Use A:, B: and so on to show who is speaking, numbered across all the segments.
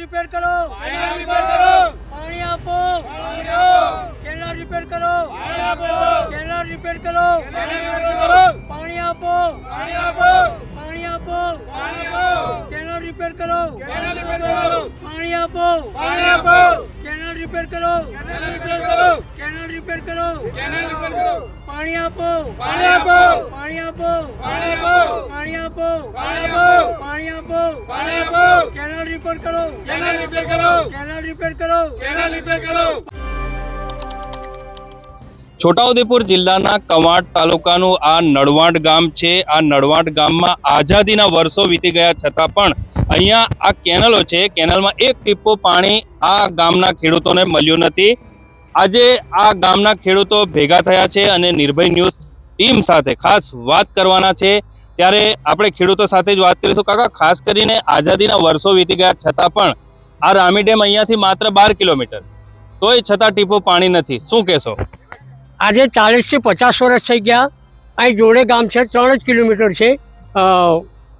A: Repair કરો. પાણી આપો. કેનાલ રિપેર કરો. કેનાલ રિપેર કરો. પાણી આપો.
B: પાણી આપો.
A: કેનાલ રિપેર કરો. પાણી આપો.
B: પાણી આપો.
A: કેનાલ રિપેર કરો.
B: કેનાલ રિપેર કરો.
A: કેનાલ રિપેર કરો.
B: કેનાલ રિપેર કરો.
A: પાણી આપો.
B: પાણી આપો.
A: પાણી આપો.
B: પાણી આપો.
A: પાણી આપો.
B: પાણી આપો.
A: પાણી આપો.
B: પાણી આપો.
A: કેનાલ રિપેર કરો.
B: કેનાલ રિપેર કરો.
A: કેનાલ રિપેર કરો.
B: કેનાલ રિપેર કરો.
C: છોટાઉદેપુર જિલ્લાના કવાંટ તાલુકાનું આ નળવાંટ ગામ છે. આ નળવાંટ ગામમાં આઝાદીના વર્ષો વીતી ગયા છતાં પણ અહીંયા આ કેનલો છે. કેનલમાં એક ટીપું પાણી આ ગામના ખેડૂતોને મળ્યું નથી. આજે આ ગામના ખેડૂતો ભેગા થયા છે અને નિર્ભય ન્યૂઝ ટીમ સાથે ખાસ વાત કરવાના છે. ત્યારે આપણે ખેડૂતો સાથે જ વાત કરીશું. કાકા, ખાસ કરીને આઝાદીના વર્ષો વીતી ગયા છતાં પણ આ રામી ડેમ અહીંયાથી માત્ર બાર કિલોમીટર. તોય છતાં ટીપો પાણી નથી. શું કહેશો?
A: આજે ચાલીસથી પચાસ વર્ષ થઈ ગયા. અહીં જોડે ગામ છે, ત્રણ જ કિલોમીટર છે.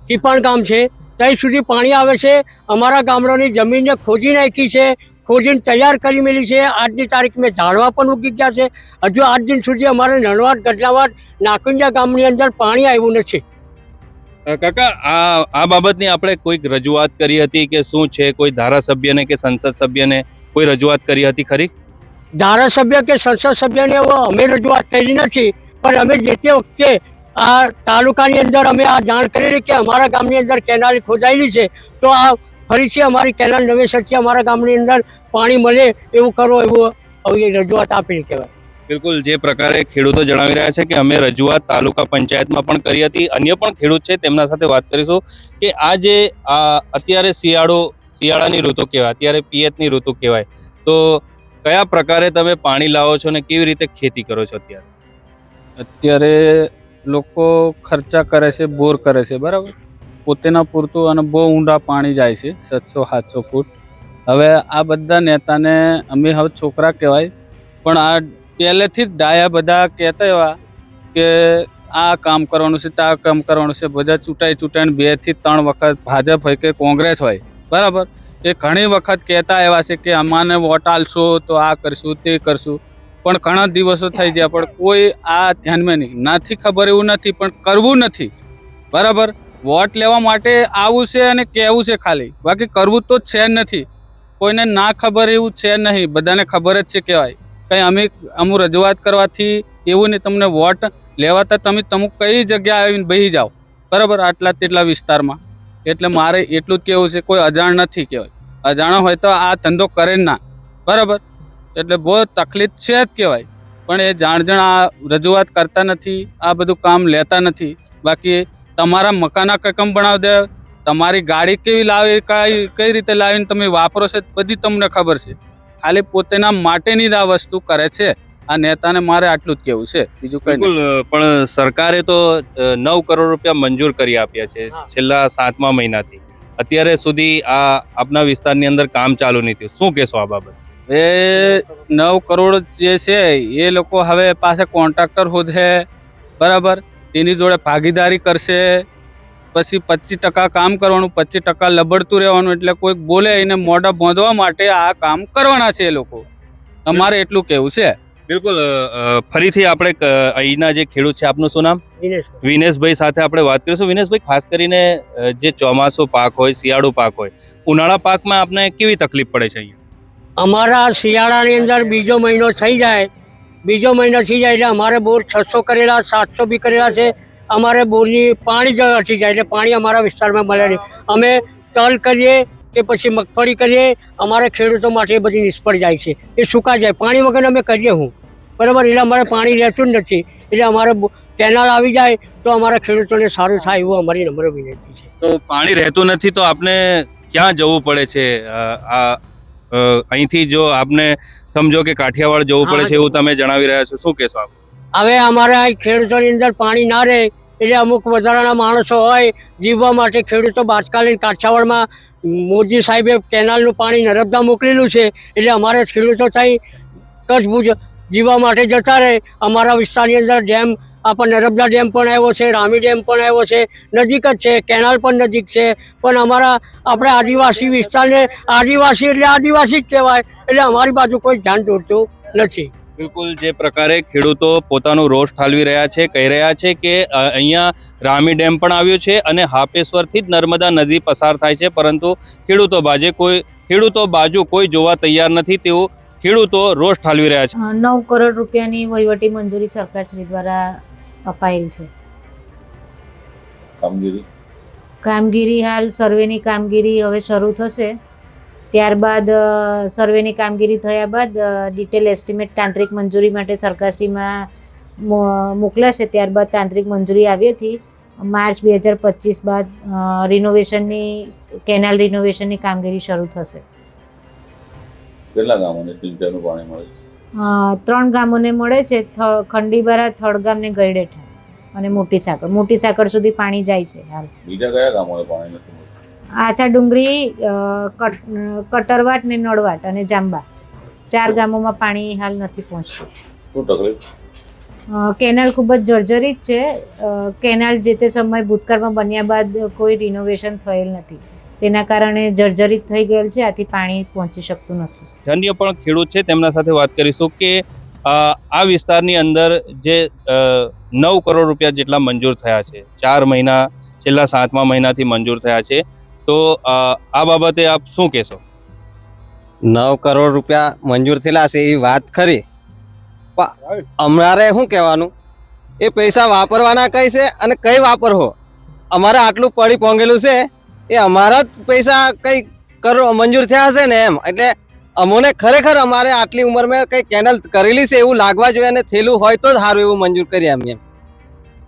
A: ટીપાણ ગામ છે. ત્યાં સુધી પાણી આવે છે. અમારા ગામડાની જમીનને ખોજી નાખી છે. ખોજીને તૈયાર કરી મેલી છે. આજની તારીખ મેં ઝાડવા પણ ઉગી ગયા છે. હજુ આજ દિન સુધી અમારે નણવાડ ગઢલાવાટ નાકુંજા ગામની અંદર પાણી આવ્યું નથી.
C: કાકા, આ આ બાબતની આપણે કોઈક રજૂઆત કરી હતી કે શું છે? કોઈ ધારાસભ્યને કે સંસદ સભ્યને કોઈ રજૂઆત કરી હતી ખરી?
A: ધારાસભ્ય કે સંસદ સભ્યને અમે રજૂઆત કરી નથી, પણ અમે જે તે વખતે આ તાલુકાની અંદર અમે આ જાણ કરેલી કે અમારા ગામની અંદર કેનાલ ખોદાયેલી છે, તો આ ફરીથી અમારી કેનાલ નવેસરથી અમારા ગામની અંદર પાણી મળે એવું કરો એવું હવે રજૂઆત આપેલી કહેવાય.
C: બિલકુલ, જે પ્રકારે ખેડૂતો જણાવી રહ્યા છે કે અમે રજૂઆત તાલુકા પંચાયતમાં પણ કરી હતી, અન્ય પણ ખેડૂત છે, તેમના સાથે વાત કરીશું કે આ જે અત્યારે શિયાળો, શિયાળાની ઋતુ કહેવાય, અત્યારે પિયતની ઋતુ કહેવાય, તો કયા પ્રકારે તમે પાણી લાવો છો ને કેવી રીતે ખેતી કરો છો અત્યારે?
D: અત્યારે લોકો ખર્ચા કરે છે, બોર કરે છે, બરાબર? પોતેના પૂરતું અને બહુ ઊંડા પાણી જાય છે, સાતસો સાતસો ફૂટ. હવે આ બધા નેતાને અમે હવે છોકરા કહેવાય, પણ આ પહેલેથી જ ડાયા બધા કહેતા એવા કે આ કામ કરવાનું છે ત્યાં કામ કરવાનું છે, બધા ચૂંટાઈ ચૂંટાઈને બેથી ત્રણ વખત ભાજપ હોય કે કોંગ્રેસ હોય, બરાબર? એ ઘણી વખત કહેતા એવા છે કે અમાને વોટ આલશો તો આ કરશું, તે કરશું. પણ ઘણા દિવસો થઈ ગયા, પણ કોઈ આ ધ્યાનમાં નહીં. નથી ખબર એવું નથી, પણ કરવું નથી. બરાબર? વોટ લેવા માટે આવું છે અને કહેવું છે ખાલી. બાકી કરવું તો છે નથી. કોઈને ના ખબર એવું છે નહીં. બધાને ખબર જ છે કહેવાય. કંઈ અમે અમુક રજૂઆત કરવાથી એવું નહીં, તમને વોટ લેવાતા તમે તમુક કઈ જગ્યાએ આવીને બેસી જાઓ. બરાબર? આટલા તેટલા વિસ્તારમાં. એટલે મારે એટલું જ કહેવું છે, કોઈ અજાણ નથી કહેવાય. અજાણો હોય તો આ ધંધો કરે જ ના. બરાબર? એટલે બહુ તકલીફ છે જ કહેવાય. પણ એ જાણ જણ આ રજૂઆત કરતા નથી, આ બધું કામ લેતા નથી. બાકી તમારા મકાન કકમ બનાવી દે? તમારી ગાડી કેવી લાવી, કઈ કઈ રીતે લાવીને તમે વાપરો છો બધી તમને ખબર છે. ખાલી પોતાના માટેની જ આ વસ્તુ કરે છે. આ નેતાને મારે આટલું જ કેવું છે બીજું કઈ
C: પણ સરકારે તો નવ કરોડ રૂપિયા મંજૂર કરી આપ્યા છે છેલ્લા સાતમા મહિનાથી. અત્યારે સુધી આ આપના વિસ્તારની અંદર કામ ચાલુ નહીં થયું. શું કહેશો આ બાબત?
D: એ નવ કરોડ જે છે એ લોકો હવે પાસે કોન્ટ્રાક્ટર હોદે બરાબર? તેની જોડે ભાગીદારી કરશે પછી પચીસ ટકા કામ કરવાનું પચીસ ટકા લબડતું રહેવાનું એટલે કોઈક બોલે એને મોઢા બોંધવા માટે આ કામ કરવાના છે એ લોકો. તમારે એટલું કેવું છે?
C: બિલકુલ ફરીથી આપણે અહીંના જે ખેડૂત છે આપનું શું નામ? વિનેશભાઈ સાથે આપણે વાત કરીશું. વિનેશભાઈ ખાસ કરીને જે ચોમાસું પાક હોય શિયાળુ પાક હોય ઉનાળા પાકમાં આપને કેવી તકલીફ પડે છે અહીંયા?
A: અમારા શિયાળાની અંદર બીજો મહિનો થઈ જાય. બીજો મહિનો થઈ જાય એટલે અમારે બોર છસો કરેલા સાતસો બી કરેલા છે. અમારે બોરની પાણી જ અટી જાય એટલે પાણી અમારા વિસ્તારમાં મળે નહીં. અમે તલ કરીએ કે પછી મગફળી કરીએ અમારે ખેડૂતો માટે બધી નિષ્ફળ જાય છે. એ સુકાઈ જાય. પાણી વગર અમે કરીએ હું? બરાબર? એટલે અમારે પાણી રહેતું જ નથી. એટલે અમારે કેનાલ આવી જાય તો અમારા ખેડૂતોને સારું થાય એવું અમારી નમ્ર વિનંતી છે.
C: તો પાણી રહેતું નથી તો આપને ક્યાં જવું પડે છે? આ અહીંથી જો આપને સમજો કે કાઠિયાવાડ જવું પડે છે એવું તમે જણાવી રહ્યા છો. શું કહેશો આપ?
A: હવે અમારે ખેડૂતોની અંદર પાણી ના રહે એટલે અમુક વધારાના માણસો હોય જીવવા માટે ખેડૂતો બાજકાલીન કાઠિયાવાડમાં મોદી સાહેબે કેનાલનું પાણી નર્મદા મોકલેલું છે એટલે અમારે ખેડૂતો ત્યાં કચ્છ ભુજ જીવવા માટે જતા રહે. અમારા વિસ્તારની અંદર ડેમ, આપણને નર્મદા ડેમ પણ આવ્યો છે, રામી ડેમ પણ આવ્યો છે. નજીક જ છે, કેનાલ પણ નજીક છે. પણ અમારા, આપણા આદિવાસી વિસ્તારને આદિવાસી એટલે આદિવાસી જ કહેવાય. એટલે અમારી બાજુ કોઈ ધ્યાન દોરતું નથી.
C: બિલકુલ, જે પ્રકારે ખેડૂતો પોતાનું રોષ ઠાલવી રહ્યા છે, કહી રહ્યા છે કે અહીંયા રામી ડેમ પણ આવ્યો છે અને હાપેશ્વરથી જ નર્મદા નદી પસાર થાય છે. પરંતુ ખેડૂતો બાજે કોઈ, ખેડૂતો બાજુ કોઈ જોવા તૈયાર નથી. તેવું ખેડૂતો રોષ ઠાલવી રહ્યા છે.
E: નવ કરોડ રૂપિયાની વહીવટી મંજૂરી સરકારશ્રી દ્વારા અપાયેલ છે.
C: કામગીરી?
E: કામગીરી હાલ સર્વેની કામગીરી હવે શરૂ થશે. ત્યારબાદ સર્વેની કામગીરી થયા બાદ ડિટેલ એસ્ટિમેટ તાંત્રિક મંજૂરી માટે સરકારશ્રીમાં મોકલાશે. ત્યારબાદ તાંત્રિક મંજૂરી આવ્યાથી માર્ચ બે હજાર પચીસ બાદ રિનોવેશનની કેનાલ રિનોવેશનની કામગીરી શરૂ થશે.
F: કેટલા ગામોને સિંચાઈનું પાણી મળે છે?
E: ત્રણ ગામોને મળે છે. ખંડીબારા થળગામ ને ગયડેઠા અને મોટી સાકર. મોટી સાકર સુધી પાણી જાય છે હાલ.
F: બીજા કયા ગામોને પાણી નથી મળતું?
E: આથા ડુંગરી કટરવાટ ને નળવાટ અને જાંબા. ચાર ગામોમાં પાણી હાલ નથી પહોંચતું
F: શું તકલીફ?
E: કેનાલ ખૂબ જ જર્જરિત છે. કેનાલ જે તે સમય ભૂતકાળમાં બન્યા બાદ કોઈ રિનોવેશન થયેલ નથી. તેના કારણે જર્જરિત થઈ ગયેલ છે આથી પાણી પહોંચી શકતું નથી.
C: અન્ય પણ ખેડૂત છે તેમના સાથે વાત કરીશું કે આ વિસ્તારની અંદર જે નવ કરોડ રૂપિયા જેટલા મંજૂર થયા છે ચાર મહિના છેલ્લા સાતમા મહિનાથી મંજૂર થયા છે. તો આ બાબતે આપ શું કહેશો?
G: નવ કરોડ રૂપિયા મંજૂર થયેલા છે એ વાત ખરી. પણ અમારે શું કહેવાનું? એ પૈસા વાપરવાના કઈ છે અને કઈ વાપરવો? અમારે આટલું પડી પોંગેલું છે એ અમારા જ પૈસા કંઈ કરો મંજૂર થયા હશે ને એમ. એટલે અમોને ખરેખર અમારે આટલી ઉંમરમાં કંઈ કેનલ કરેલી છે એવું લાગવા જોઈએ અને થયેલું હોય તો જ સારું એવું મંજૂર કરીએ અમે એમ.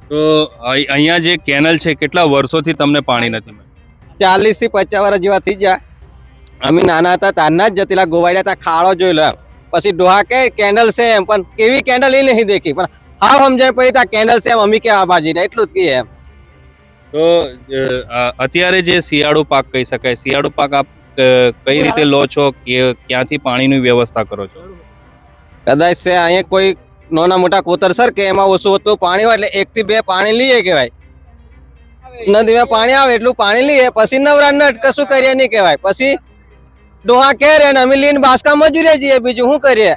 C: તો અહી- અહીંયા જે કેનલ છે કેટલા વર્ષોથી તમને પાણી નથી
G: ચાલીસથી ચાલીસથી પચાસ વર્ષ જેવા થઈ ગયા. અમે નાના હતા તારના જ જતીલા ગોવાડ્યા હતા ખાડો જોઈ લો પછી ડોહા કે કેન્ડલ છે એમ. પણ કેવી કેન્ડલ એ નહીં દેખી. પણ હા સમજણ પડી ત્યાં કેન્ડલ છે એમ અમે આ બાજી એટલું જ કહીએ એમ.
C: તો અત્યારે જે શિયાળુ પાક કહી શકાય શિયાળુ પાક આપ કઈ રીતે લો છો? કે ક્યાંથી પાણીની વ્યવસ્થા કરો છો?
G: કદાચ છે અહીંયા કોઈ નાના મોટા કોતર સર કે એમાં ઓછું હતું પાણી હોય એટલે એક થી બે પાણી લઈએ કહેવાય. નદીમાં પાણી આવે એટલું પાણી લઈએ પછી નવરા નટ કશું કરીએ નહીં કહેવાય. પછી ડોહા કે રે અમે લઈને બાસકા મજૂરી જઈએ બીજું શું કરીએ?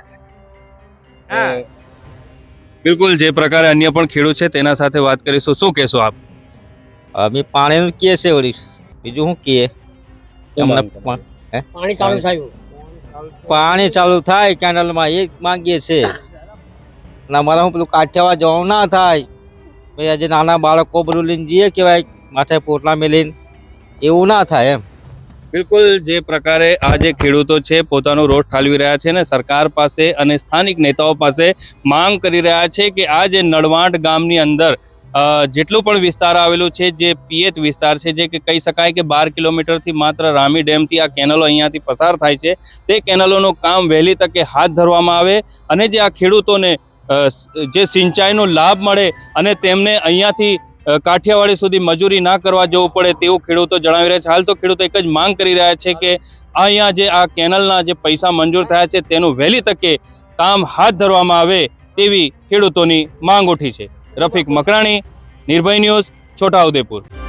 C: બિલકુલ જે પ્રકારે અન્ય પણ ખેડૂત છે તેના સાથે વાત કરીશું. શું કહેશો આપ?
H: અમે પાણીનું કે છે વળી. બીજું શું કે?
A: પાણી ચાલુ થાય.
H: પાણી ચાલુ થાય કેનલમાં એ માંગીએ છે. અને અમારે હું પેલું કાઠિયાવાડ જવાનું ના થાય. પછી આજે નાના બાળકો બધું લઈને જઈએ કહેવાય માથે પોટલા મેલીને. એવું ના થાય એમ.
C: બિલકુલ જે પ્રકારે આ જે ખેડૂતો છે પોતાનો રોષ ઠાલવી રહ્યા છે ને સરકાર પાસે અને સ્થાનિક નેતાઓ પાસે માંગ કરી રહ્યા છે કે આ જે નળવાંટ ગામની અંદર જેટલું પણ વિસ્તાર આવેલું છે, જે પિયત વિસ્તાર છે, જે કે કહી શકાય કે બાર કિલોમીટરથી માત્ર રામી ડેમથી આ કેનલો અહીંયાથી પસાર થાય છે. તે કેનલોનું કામ વહેલી તકે હાથ ધરવામાં આવે અને જે આ ખેડૂતોને જે સિંચાઈનો લાભ મળે અને તેમને અહીંયાથી કાઠિયાવાડી સુધી મજૂરી ના કરવા જવું પડે તેવું ખેડૂતો જણાવી રહ્યા છે. હાલ તો ખેડૂતો એક જ માંગ કરી રહ્યા છે કે અહીંયા જે આ કેનલના જે પૈસા મંજૂર થયા છે તેનું વહેલી તકે કામ હાથ ધરવામાં આવે તેવી ખેડૂતોની માંગ ઉઠી છે. રફીક મકરાણી નિર્ભય ન્યૂઝ છોટાઉદેપુર